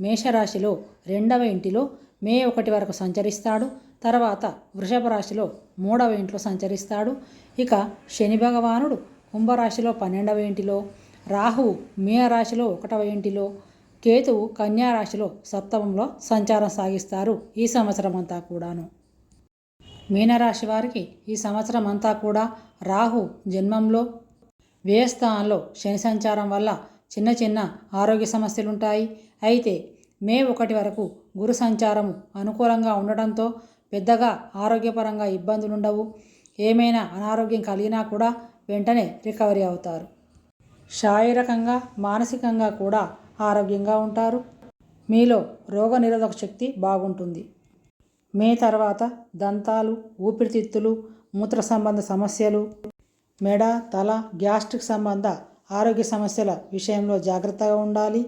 మేషరాశిలో రెండవ ఇంటిలో మే ఒకటి వరకు సంచరిస్తాడు. తర్వాత వృషభ రాశిలో మూడవ ఇంట్లో సంచరిస్తాడు. ఇక శని భగవానుడు కుంభరాశిలో పన్నెండవ ఇంటిలో రాహువు మీనరాశిలో ఒకటవ ఇంటిలో కేతువు కన్యారాశిలో సప్తమంలో సంచారం సాగిస్తారు ఈ సంవత్సరం అంతా కూడాను. మీనరాశి వారికి ఈ సంవత్సరం అంతా కూడా రాహు జన్మంలో వ్యయస్థానంలో శని సంచారం వల్ల చిన్న చిన్న ఆరోగ్య సమస్యలుంటాయి. అయితే మే ఒకటి వరకు గురు సంచారము అనుకూలంగా ఉండటంతో పెద్దగా ఆరోగ్యపరంగా ఇబ్బందులు ఉండవు ఏమైనా అనారోగ్యం కలిగినా కూడా వెంటనే రికవరీ అవుతారు. శారీరకంగా మానసికంగా కూడా ఆరోగ్యంగా ఉంటారు. మీలో రోగనిరోధక శక్తి బాగుంటుంది. మే తర్వాత దంతాలు ఊపిరితిత్తులు మూత్ర సంబంధ సమస్యలు మెడ తల గ్యాస్ట్రిక్ సంబంధ ఆరోగ్య సమస్యల విషయంలో జాగ్రత్తగా ఉండాలి.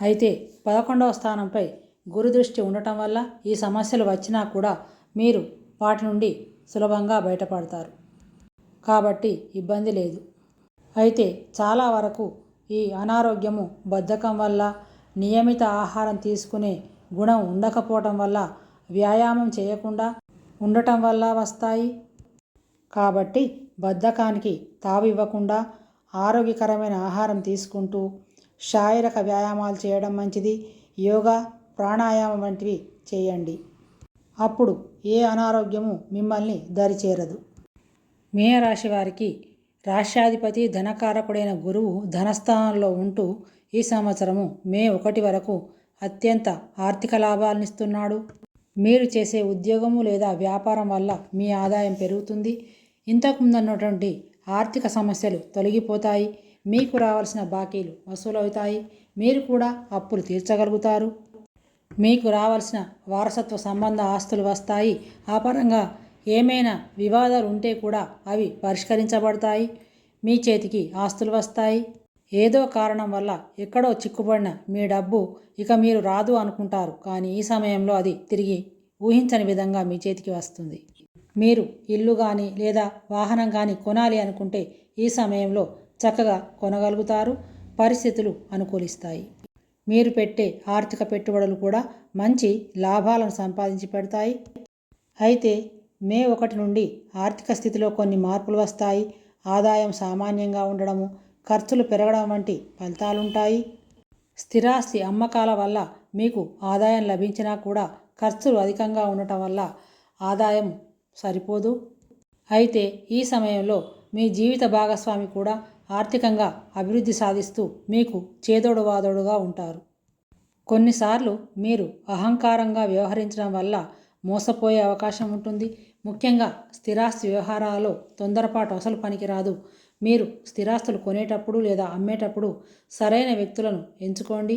అయితే పదకొండవ స్థానంపై గురుదృష్టి ఉండటం వల్ల ఈ సమస్యలు వచ్చినా కూడా మీరు వాటి నుండి సులభంగా బయటపడతారు. కాబట్టి ఇబ్బంది లేదు. అయితే చాలా వరకు ఈ అనారోగ్యము బద్ధకం వల్ల నియమిత ఆహారం తీసుకునే గుణం ఉండకపోవటం వల్ల వ్యాయామం చేయకుండా ఉండటం వల్ల వస్తాయి. కాబట్టి బద్ధకానికి తావివ్వకుండా ఆరోగ్యకరమైన ఆహారం తీసుకుంటూ శారీరక వ్యాయామాలు చేయడం మంచిది. యోగా ప్రాణాయామం వంటివి చేయండి. అప్పుడు ఏ అనారోగ్యము మిమ్మల్ని దరిచేరదు. మీనరాశి వారికి రాష్ట్రాధిపతి ధనకారకుడైన గురువు ధనస్థానంలో ఉంటూ ఈ సంవత్సరము మే ఒకటి వరకు అత్యంత ఆర్థిక లాభాలనిస్తున్నాడు మీరు చేసే ఉద్యోగము లేదా వ్యాపారం వల్ల మీ ఆదాయం పెరుగుతుంది. ఇంతకుముందున్నటువంటి ఆర్థిక సమస్యలు తొలగిపోతాయి. మీకు రావాల్సిన బాకీలు వసూలవుతాయి. మీరు కూడా అప్పులు తీర్చగలుగుతారు. మీకు రావాల్సిన వారసత్వ సంబంధ ఆస్తులు వస్తాయి. ఆ పరంగా ఏమైనా వివాదాలు ఉంటే కూడా అవి పరిష్కరించబడతాయి. మీ చేతికి ఆస్తులు వస్తాయి. ఏదో కారణం వల్ల ఎక్కడో చిక్కుబడిన మీ డబ్బు ఇక మీరు రాదు అనుకుంటారు. కానీ ఈ సమయంలో అది తిరిగి ఊహించని విధంగా మీ చేతికి వస్తుంది. మీరు ఇల్లు కానీ లేదా వాహనం కానీ కొనాలి అనుకుంటే ఈ సమయంలో చక్కగా కొనగలుగుతారు పరిస్థితులు అనుకూలిస్తాయి. మీరు పెట్టే ఆర్థిక పెట్టుబడులు కూడా మంచి లాభాలను సంపాదించి పెడతాయి. అయితే మే ఒకటి నుండి ఆర్థిక స్థితిలో కొన్ని మార్పులు వస్తాయి. ఆదాయం సామాన్యంగా ఉండడము ఖర్చులు పెరగడం వంటి ఫలితాలుంటాయి. స్థిరాస్తి అమ్మకాల వల్ల మీకు ఆదాయం లభించినా కూడా ఖర్చులు అధికంగా ఉండటం వల్ల ఆదాయం సరిపోదు. అయితే ఈ సమయంలో మీ జీవిత భాగస్వామి కూడా ఆర్థికంగా అభివృద్ధి సాధిస్తూ మీకు చేదోడువాదోడుగా ఉంటారు. కొన్నిసార్లు మీరు అహంకారంగా వ్యవహరించడం వల్ల మోసపోయే అవకాశం ఉంటుంది. ముఖ్యంగా స్థిరాస్తి వ్యవహారాలలో తొందరపాటు అసలు పనికిరాదు. మీరు స్థిరాస్తులు కొనేటప్పుడు లేదా అమ్మేటప్పుడు సరైన వ్యక్తులను ఎంచుకోండి.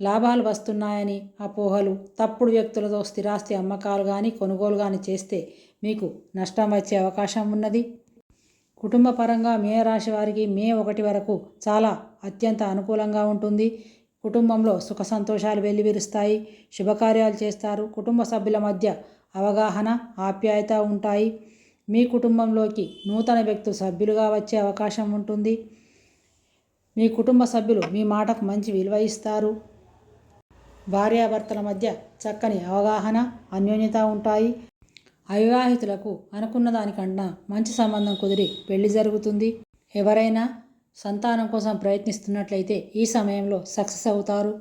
లాభాలు వస్తున్నాయని అపోహలు తప్పుడు వ్యక్తులతో స్థిరాస్తి అమ్మకాలు కానీ కొనుగోలు కానీ చేస్తే మీకు నష్టం వచ్చే అవకాశం ఉన్నది. కుటుంబ పరంగా మే రాశి వారికి మే ఒకటి వరకు చాలా అత్యంత అనుకూలంగా ఉంటుంది. కుటుంబంలో సుఖ సంతోషాలు వెల్లివిరుస్తాయి. శుభకార్యాలు చేస్తారు. కుటుంబ సభ్యుల మధ్య అవగాహన ఆప్యాయత ఉంటాయి. మీ కుటుంబంలోకి నూతన వ్యక్తులు సభ్యులుగా వచ్చే అవకాశం ఉంటుంది. మీ కుటుంబ సభ్యులు మీ మాటకు మంచి విలువ ఇస్తారు. భార్యాభర్తల మధ్య చక్కని అవగాహన అన్యోన్యత ఉంటాయి. అవివాహితులకు అనుకున్న దానికన్నా మంచి సంబంధం కుదిరి పెళ్ళి జరుగుతుంది. ఎవరైనా సంతానం కోసం ప్రయత్నిస్తున్నట్లయితే ఈ సమయంలో సక్సెస్ అవుతారు.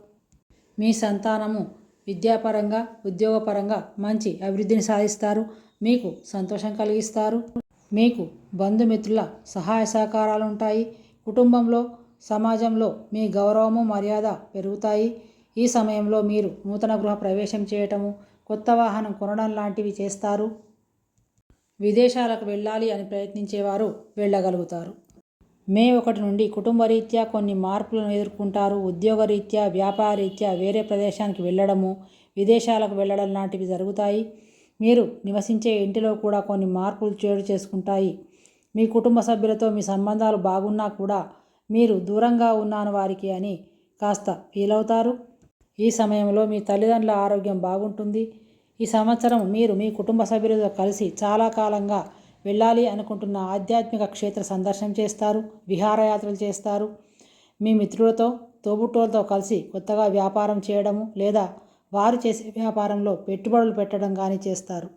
మీ సంతానము విద్యాపరంగా ఉద్యోగపరంగా మంచి అభివృద్ధిని సాధిస్తారు. మీకు సంతోషం కలిగిస్తారు. మీకు బంధుమిత్రుల సహాయ సహకారాలు ఉంటాయి. కుటుంబంలో సమాజంలో మీ గౌరవము మర్యాద పెరుగుతాయి. ఈ సమయంలో మీరు నూతన గృహ ప్రవేశం చేయటము కొత్త వాహనం కొనడం లాంటివి చేస్తారు. విదేశాలకు వెళ్ళాలి అని ప్రయత్నించేవారు వెళ్ళగలుగుతారు. మే ఒకటి నుండి కుటుంబ రీత్యా కొన్ని మార్పులను ఎదుర్కొంటారు. ఉద్యోగరీత్యా వ్యాపార రీత్యా వేరే ప్రదేశానికి వెళ్ళడము విదేశాలకు వెళ్ళడం లాంటివి జరుగుతాయి. మీరు నివసించే ఇంటిలో కూడా కొన్ని మార్పులు చేడు చేసుకుంటాయి. మీ కుటుంబ సభ్యులతో మీ సంబంధాలు బాగున్నా కూడా మీరు దూరంగా ఉన్నాను వారికి అని కాస్త ఫీల్ అవుతారు ఈ సమయంలో మీ తల్లిదండ్రుల ఆరోగ్యం బాగుంటుంది. ఈ సంవత్సరం మీరు మీ కుటుంబ సభ్యులతో కలిసి చాలా కాలంగా వెళ్ళాలి అనుకుంటున్న ఆధ్యాత్మిక క్షేత్ర సందర్శనం చేస్తారు విహారయాత్రలు చేస్తారు. మీ మిత్రులతో తోబుట్టువులతో కలిసి కొత్తగా వ్యాపారం చేయడము లేదా వారు చేసే వ్యాపారంలో పెట్టుబడులు పెట్టడం కానీ చేస్తారు.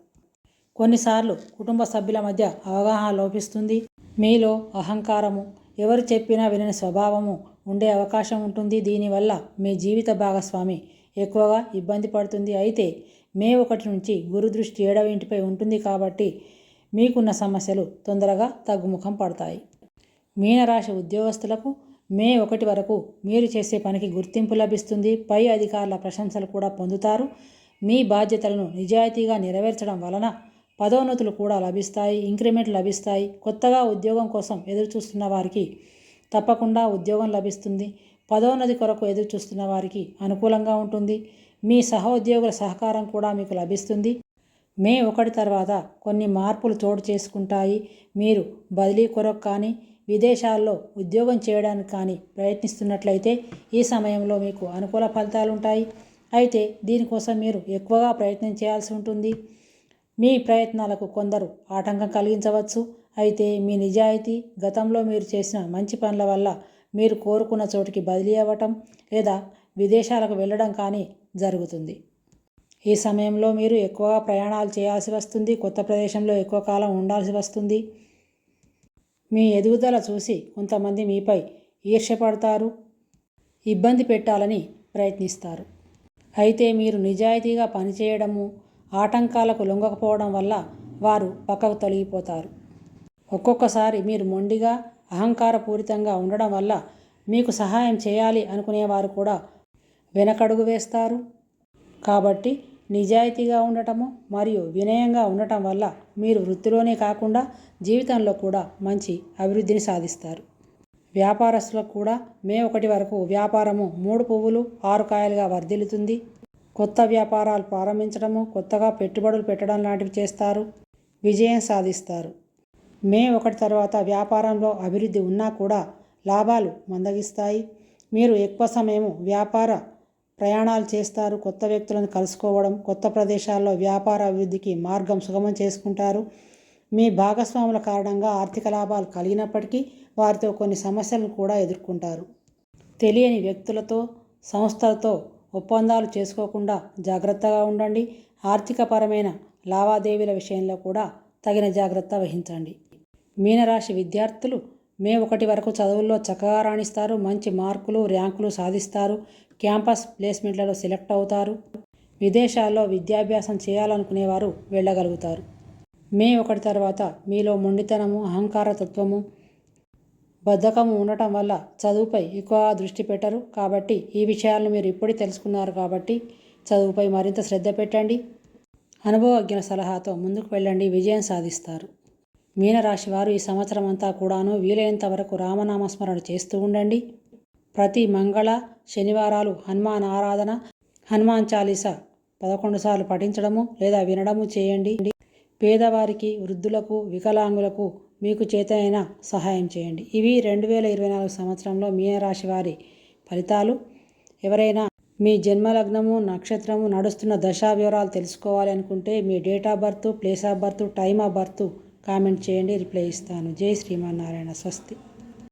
కొన్నిసార్లు కుటుంబ సభ్యుల మధ్య అవగాహన లోపిస్తుంది. మీలో అహంకారము ఎవరు చెప్పినా వినని స్వభావము ఉండే అవకాశం ఉంటుంది. దీనివల్ల మీ జీవిత భాగస్వామి ఎక్కువగా ఇబ్బంది పడుతుంది. అయితే మే ఒకటి నుంచి గురుదృష్టి ఏడవ ఇంటిపై ఉంటుంది కాబట్టి మీకున్న సమస్యలు తొందరగా తగ్గుముఖం పడతాయి. మీనరాశి ఉద్యోగస్తులకు మే ఒకటి వరకు మీరు చేసే పనికి గుర్తింపు లభిస్తుంది. పై అధికారుల ప్రశంసలు కూడా పొందుతారు. మీ బాధ్యతలను నిజాయితీగా నెరవేర్చడం వలన పదోన్నతులు కూడా లభిస్తాయి. ఇంక్రిమెంట్ లభిస్తాయి. కొత్తగా ఉద్యోగం కోసం ఎదురుచూస్తున్న వారికి తప్పకుండా ఉద్యోగం లభిస్తుంది. పదోన్నతి కొరకు ఎదురు చూస్తున్న వారికి అనుకూలంగా ఉంటుంది. మీ సహోద్యోగుల సహకారం కూడా మీకు లభిస్తుంది. మే ఒకటి తర్వాత కొన్ని మార్పులు చోటు చేసుకుంటాయి. మీరు బదిలీ కొరకు కానీ విదేశాల్లో ఉద్యోగం చేయడానికి కానీ ప్రయత్నిస్తున్నట్లయితే ఈ సమయంలో మీకు అనుకూల ఫలితాలు ఉంటాయి. అయితే దీనికోసం మీరు ఎక్కువగా ప్రయత్నం చేయాల్సి ఉంటుంది. మీ ప్రయత్నాలకు కొందరు ఆటంకం కలిగించవచ్చు. అయితే మీ నిజాయితీ గతంలో మీరు చేసిన మంచి పనుల వల్ల మీరు కోరుకున్న చోటికి బదిలీ అవ్వటం లేదా విదేశాలకు వెళ్ళడం కానీ జరుగుతుంది. ఈ సమయంలో మీరు ఎక్కువగా ప్రయాణాలు చేయాల్సి వస్తుంది కొత్త ప్రదేశంలో ఎక్కువ కాలం ఉండాల్సి వస్తుంది. మీ ఎదుగుదల చూసి కొంతమంది మీపై ఈర్ష్యపడతారు ఇబ్బంది పెట్టాలని ప్రయత్నిస్తారు. అయితే మీరు నిజాయితీగా పనిచేయడము ఆటంకాలకు లొంగకపోవడం వల్ల వారు పక్కకు తొలగిపోతారు. ఒక్కొక్కసారి మీరు మొండిగా అహంకారపూరితంగా ఉండడం వల్ల మీకు సహాయం చేయాలి అనుకునేవారు కూడా వెనకడుగు వేస్తారు. కాబట్టి నిజాయితీగా ఉండటము మరియు వినయంగా ఉండటం వల్ల మీరు వృత్తిలోనే కాకుండా జీవితంలో కూడా మంచి అభివృద్ధిని సాధిస్తారు. వ్యాపారస్తులకు కూడా మే ఒకటి వరకు వ్యాపారము మూడు పువ్వులు ఆరు కాయలుగా వర్ధిల్లుతుంది. కొత్త వ్యాపారాలు ప్రారంభించడము కొత్తగా పెట్టుబడులు పెట్టడం లాంటివి చేస్తారు. విజయం సాధిస్తారు. మే ఒకటి తర్వాత వ్యాపారంలో అభివృద్ధి ఉన్నా కూడా లాభాలు మందగిస్తాయి. మీరు ఎక్కువ సమయము వ్యాపార ప్రయాణాలు చేస్తారు. కొత్త వ్యక్తులను కలుసుకోవడం కొత్త ప్రదేశాల్లో వ్యాపార అభివృద్ధికి మార్గం సుగమం చేసుకుంటారు. మీ భాగస్వాముల కారణంగా ఆర్థిక లాభాలు కలిగినప్పటికీ వారితో కొన్ని సమస్యలను కూడా ఎదుర్కొంటారు. తెలియని వ్యక్తులతో సంస్థలతో ఒప్పందాలు చేసుకోకుండా జాగ్రత్తగా ఉండండి. ఆర్థికపరమైన లావాదేవీల విషయంలో కూడా తగిన జాగ్రత్త వహించండి. మీనరాశి విద్యార్థులు మే ఒకటి వరకు చదువుల్లో చక్కగా రాణిస్తారు. మంచి మార్కులు ర్యాంకులు సాధిస్తారు. క్యాంపస్ ప్లేస్మెంట్లలో సెలెక్ట్ అవుతారు. విదేశాల్లో విద్యాభ్యాసం చేయాలనుకునేవారు వెళ్ళగలుగుతారు. మే ఒకటి తర్వాత మీలో మొండితనము అహంకార తత్వము బద్ధకము ఉండటం వల్ల చదువుపై ఎక్కువ దృష్టి పెట్టరు. కాబట్టి ఈ విషయాలను మీరు ఇప్పుడే తెలుసుకున్నారు కాబట్టి చదువుపై మరింత శ్రద్ధ పెట్టండి. అనుభవజ్ఞ సలహాతో ముందుకు వెళ్ళండి. విజయం సాధిస్తారు. మీనరాశి వారు ఈ సంవత్సరం అంతా కూడాను వీలైనంత వరకు రామనామస్మరణ చేస్తూ ఉండండి. ప్రతి మంగళ శనివారాలు హనుమాన్ ఆరాధన హనుమాన్ చాలీస పదకొండు సార్లు పఠించడము లేదా వినడము చేయండి. పేదవారికి వృద్ధులకు వికలాంగులకు మీకు చేతనైన సహాయం చేయండి. ఇవి రెండు వేల ఇరవై నాలుగు సంవత్సరంలో మీనరాశి వారి ఫలితాలు. ఎవరైనా మీ జన్మలగ్నము నక్షత్రము నడుస్తున్న దశా వివరాలు తెలుసుకోవాలి అనుకుంటే మీ date of birth place of birth time of birth comment చేయండి రిప్లై ఇస్తాను. జై శ్రీమన్నారాయణ స్వస్తి.